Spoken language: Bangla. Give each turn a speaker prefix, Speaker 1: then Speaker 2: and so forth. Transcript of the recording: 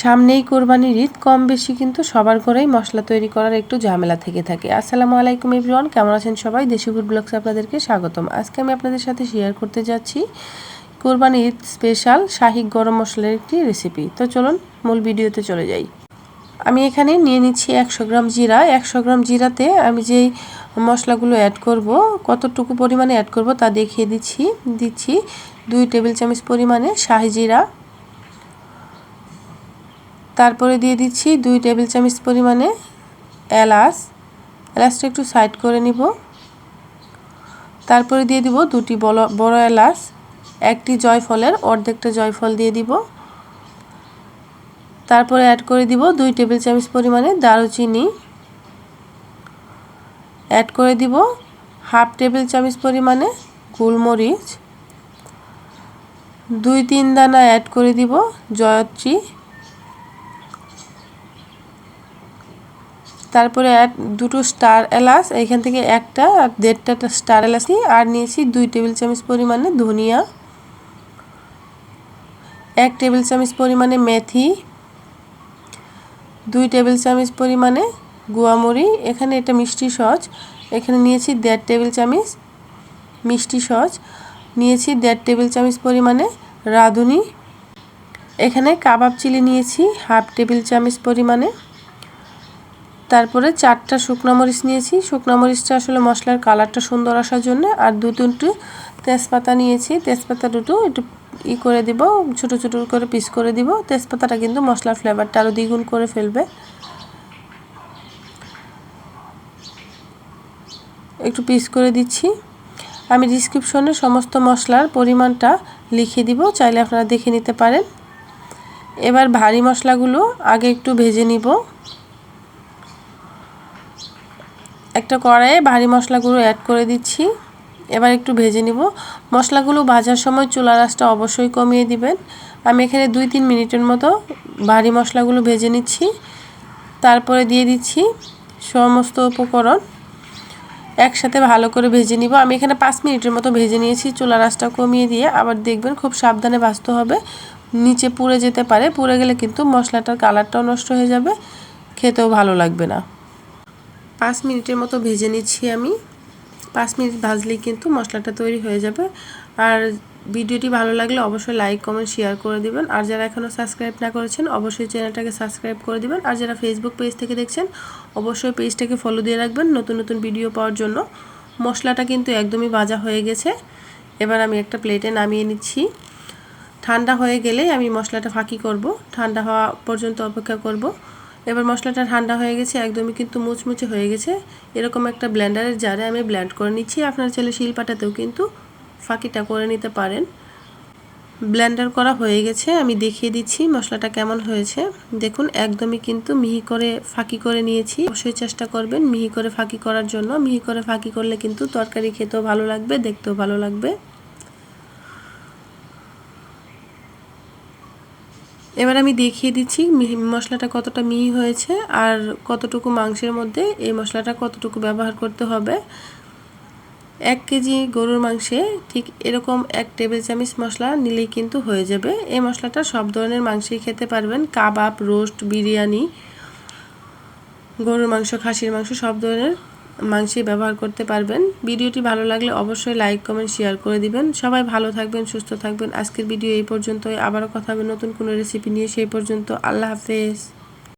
Speaker 1: সামনেই কোরবানির ঈদ, কম বেশি কিন্তু সবার ঘরেই মশলা তৈরি করার একটু ঝামেলা থেকে থাকে। আসসালামু আলাইকুম এভরিওয়ান, কেমন আছেন সবাই? দেশি ফুড ব্লগসে আপনাদেরকে স্বাগতম। আজকে আমি আপনাদের সাথে শেয়ার করতে যাচ্ছি কোরবানি ঈদ স্পেশাল শাহি গরম মশলার একটি রেসিপি তো চলুন মূল ভিডিওতে চলে যাই। আমি এখানে নিয়ে নিচ্ছি একশো গ্রাম জিরা। একশো গ্রাম জিরাতে আমি যেই মশলাগুলো অ্যাড করব, কতটুকু পরিমাণে অ্যাড করব তা দেখিয়ে দিচ্ছি। দিচ্ছি দুই টেবিল চামচ পরিমাণে শাহি জিরা তারপরে দিয়ে দিচ্ছি দুই টেবিল চামচ পরিমাণে এলাচ। এলাচটা একটু সাইড করে নিব। তারপরে দিয়ে দিব দুটি বড় এলাচ। একটি জয়ফলের, অর্ধেকটা জয়ফল দিয়ে দিব। তারপরে অ্যাড করে দিব দুই টেবিল চামচ পরিমাণে দারুচিনি। অ্যাড করে দিব হাফ টেবিল চামচ পরিমাণে গোলমরিচ। দুই, তিন দানা অ্যাড করে দিব জয়ত্রী। তারপরে এক, দুটো স্টার এলাচ এখান থেকে একটা আর দেড়টা স্টার এলাচ আর নিয়েছি দুই টেবিল চামচ পরিমাণে ধনিয়া, এক টেবিল চামচ পরিমাণে মেথি, দুই টেবিল চামচ পরিমাণে গুয়ামরি এখানে এটা মিষ্টি সস, এখানে নিয়েছি দেড় টেবিল চামচ মিষ্টি সস, নিয়েছি দেড় টেবিল চামচ পরিমাণে রাঁধুনি, এখানে কাবাব চিলি নিয়েছি, হাফ টেবিল চামচ পরিমাণে তারপরে চারটা শুকনো মরিচ নিয়েছি। শুকনো মরিচটা আসলে মশলার কালারটা সুন্দর আসার জন্য। আর দু তিনটে তেজপাতা নিয়েছি। তেজপাতা দুটো একটু ই করে দিব, ছোট ছোট করে পিস করে দিব। তেজপাতাটা কিন্তু মশলার ফ্লেভারটা আরও দ্বিগুণ করে ফেলবে। একটু পিস করে দিচ্ছি। আমি ডিসক্রিপশনে সমস্ত মশলার পরিমাণটা লিখে দিব, চাইলে আপনারা দেখে নিতে পারেন। এবার ভারী মশলাগুলো আগে একটু ভেজে নিব। একটা কড়াইয়ে ভারী মশলাগুলো অ্যাড করে দিচ্ছি। এবার একটু ভেজে নিব। মশলাগুলো ভাজার সময় চুলা রাসটা অবশ্যই কমিয়ে দিবেন। আমি এখানে দুই তিন মিনিটের মতো ভারী মশলাগুলো ভেজে নিচ্ছি। তারপরে দিয়ে দিচ্ছি সমস্ত উপকরণ। একসাথে ভালো করে ভেজে নিব। আমি এখানে পাঁচ মিনিটের মতো ভেজে নিয়েছি। চুলা রাসটা কমিয়ে দিয়ে আবার দেখবেন খুব সাবধানে ভাজতে হবে। নিচে পুড়ে যেতে পারে। পুড়ে গেলে কিন্তু মশলাটার কালারটাও নষ্ট হয়ে যাবে। খেতেও ভালো লাগবে না। পাঁচ মিনিটের মতো ভেজে নিচ্ছি আমি। পাঁচ মিনিট ভাজলেই কিন্তু মশলাটা তৈরি হয়ে যাবে। আর ভিডিওটি ভালো লাগলে অবশ্যই লাইক কমেন্ট শেয়ার করে দিবেন। আর যারা এখনও সাবস্ক্রাইব না করেছেন, অবশ্যই চ্যানেলটাকে সাবস্ক্রাইব করে দিবেন। আর যারা ফেসবুক পেজ থেকে দেখছেন, অবশ্যই পেজটাকে ফলো দিয়ে রাখবেন নতুন নতুন ভিডিও পাওয়ার জন্য। মশলাটা কিন্তু একদমই ভাজা হয়ে গেছে। এবার আমি একটা প্লেটে নামিয়ে নিচ্ছি। ঠান্ডা হয়ে গেলে আমি মশলাটা ফাঁকি করব। ঠান্ডা হওয়া পর্যন্ত অপেক্ষা করব। এবার মশলাটা ঠান্ডা হয়ে গেছে, একদমই কিন্তু মুচমুচে হয়ে গেছে। এরকম একটা ব্লেন্ডারের জারে আমি ব্লেন্ড করে নিচ্ছি। আপনার ছেলে শিলপাটাতেও কিন্তু ফাঁকিটা করে নিতে পারেন। ব্লেন্ডার করা হয়ে গেছে, আমি দেখিয়ে দিচ্ছি মশলাটা কেমন হয়েছে। দেখুন, একদমই কিন্তু মিহি করে ফাঁকি করে নিয়েছি। অবশ্যই চেষ্টা করবেন মিহি করে ফাঁকি করার জন্য। মিহি করে ফাঁকি করলে কিন্তু তরকারি খেতেও ভালো লাগবে, দেখতেও ভালো লাগবে। এবার আমি দেখিয়ে দিচ্ছি মশলাটা কতটা মিহি হয়েছে আর কতটুকু মাংসের মধ্যে এই মশলাটা কতটুকু ব্যবহার করতে হবে। এক কেজি গরুর মাংসে ঠিক এরকম এক টেবিল চামচ মশলা নিলেই কিন্তু হয়ে যাবে। এই মশলাটা সব ধরনের মাংসই খেতে পারবেন। কাবাব, রোস্ট, বিরিয়ানি, গরুর মাংস, খাসির মাংস সব ধরনের মাংসই ব্যবহার করতে পারবেন। ভিডিওটি ভালো লাগলে অবশ্যই লাইক কমেন্ট শেয়ার করে দিবেন। সবাই ভালো থাকবেন, সুস্থ থাকবেন। আজকের ভিডিও এই পর্যন্তই। আবারও কথা হবে নতুন কোনো রেসিপি নিয়ে। সেই পর্যন্ত আল্লাহ হাফেজ।